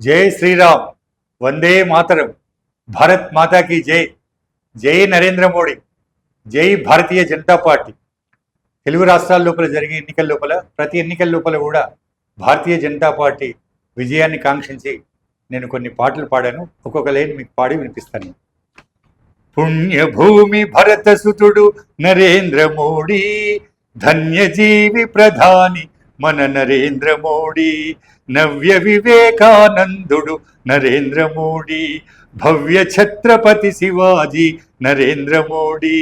జై శ్రీరామ్. వందే మాతరం. భారత్ మాతాకి జై. జై నరేంద్ర మోడీ. జై భారతీయ జనతా పార్టీ. తెలుగు రాష్ట్రాల లోపల జరిగే ఎన్నికల లోపల ప్రతి ఎన్నికల లోపల కూడా భారతీయ జనతా పార్టీ విజయాన్ని కాంక్షించి నేను కొన్ని పాటలు పాడాను. ఒక్కొక్క లైన్ మీకు పాడి వినిపిస్తాను. పుణ్యభూమి భరత సుతుడు నరేంద్ర మోడీ ధన్యజీవి ప్రధాని మన నరేంద్ర మోడీ నవ్య వివేకానందుడు నరేంద్ర మోడీ భవ్య ఛత్రపతి శివాజీ నరేంద్ర మోడీ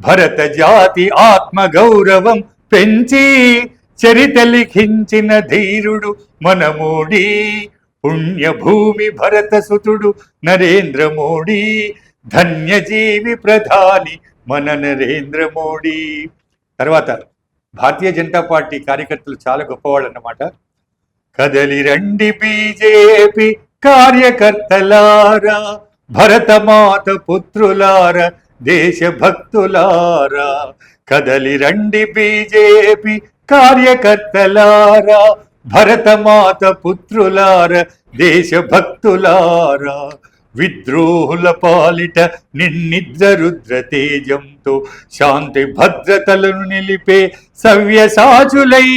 భరత జాతి ఆత్మ గౌరవం పెంచి చరిత లిఖించిన ధీరుడు మన మోడీ పుణ్యభూమి భరత సుతుడు నరేంద్ర మోడీ ధన్యజీవి ప్రధాని మన నరేంద్ర మోడీ. తర్వాత భారతీయ జనతా పార్టీ కార్యకర్తలు చాలా గొప్పవాళ్ళు అన్నమాట. కదలి రండి బీజేపీ కార్యకర్తలారా భరతమాత పుత్రులారా దేశభక్తులారా. కదలి రండి బీజేపీ కార్యకర్తలారా భరతమాత పుత్రులార దేశభక్తులారా. విద్రోహుల పాలిట నిన్నిద్ర రుద్ర తేజంతో శాంతి భద్రతలను నిలిపే సవ్యసాచులై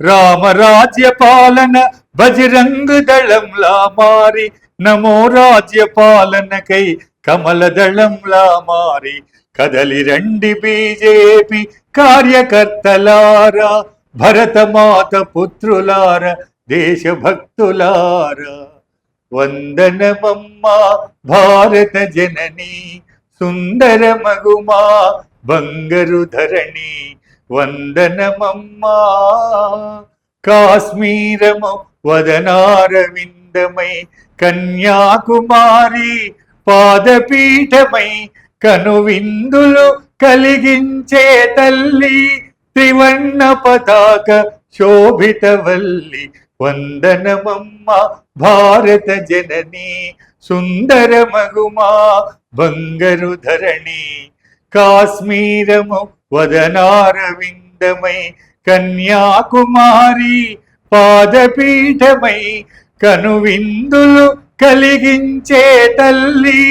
రామరాజ్య పాలన బజరంగ్ దళంలా మారి నమో రాజ్య పాలనకై కమల దళంలా మారి కదలి రండి బీజేపీ కార్యకర్తలారా భరతమాత పుత్రులార దేశభక్తులారా. వందనమమ్మా భారత జనని సుందర మగుమా బంగరు ధరణి. వందనమమ్మా కాశ్మీరము వదనారవిందమై కన్యాకుమారి పాదపీఠమై కనువిందులు కలిగించే తల్లి త్రివర్ణ పతాక శోభితవల్లి. వందనమమ్మ భారత జనని సుందర మగుమా బంగరు ధరణి కాశ్మీరము వదనారవిందమై కన్యాకుమారి పాదపీఠమై కనువిందులు కలిగించే తల్లి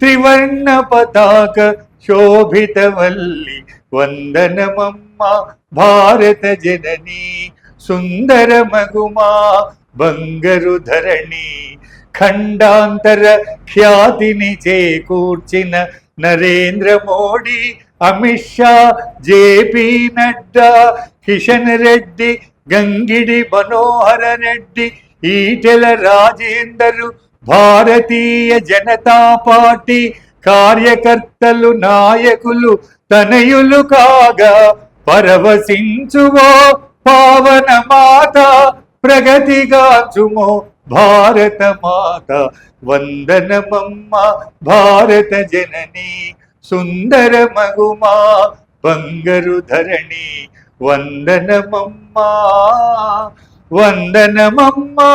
త్రివర్ణ పతాక శోభితవల్లి వందనమమ్మ భారత జననీ సుందర మగుమా బంగరు ధరణి ఖండాంతర ఖ్యాతిని చేకూర్చిన నరేంద్ర మోడీ అమిత్ షా జేపీ నడ్డా కిషన్ రెడ్డి గంగిడి మనోహర రెడ్డి ఈటెల రాజేందరు భారతీయ జనతా పార్టీ కార్యకర్తలు నాయకులు తనయులు కాగా పరవశించువో పావ ప్రగతిగాచుమో భారత మాత. వందనమమ్మ భారత జనని. సుందర మగుమా బంగరు ధరణి. వందనమమ్మా వందనమమ్మా.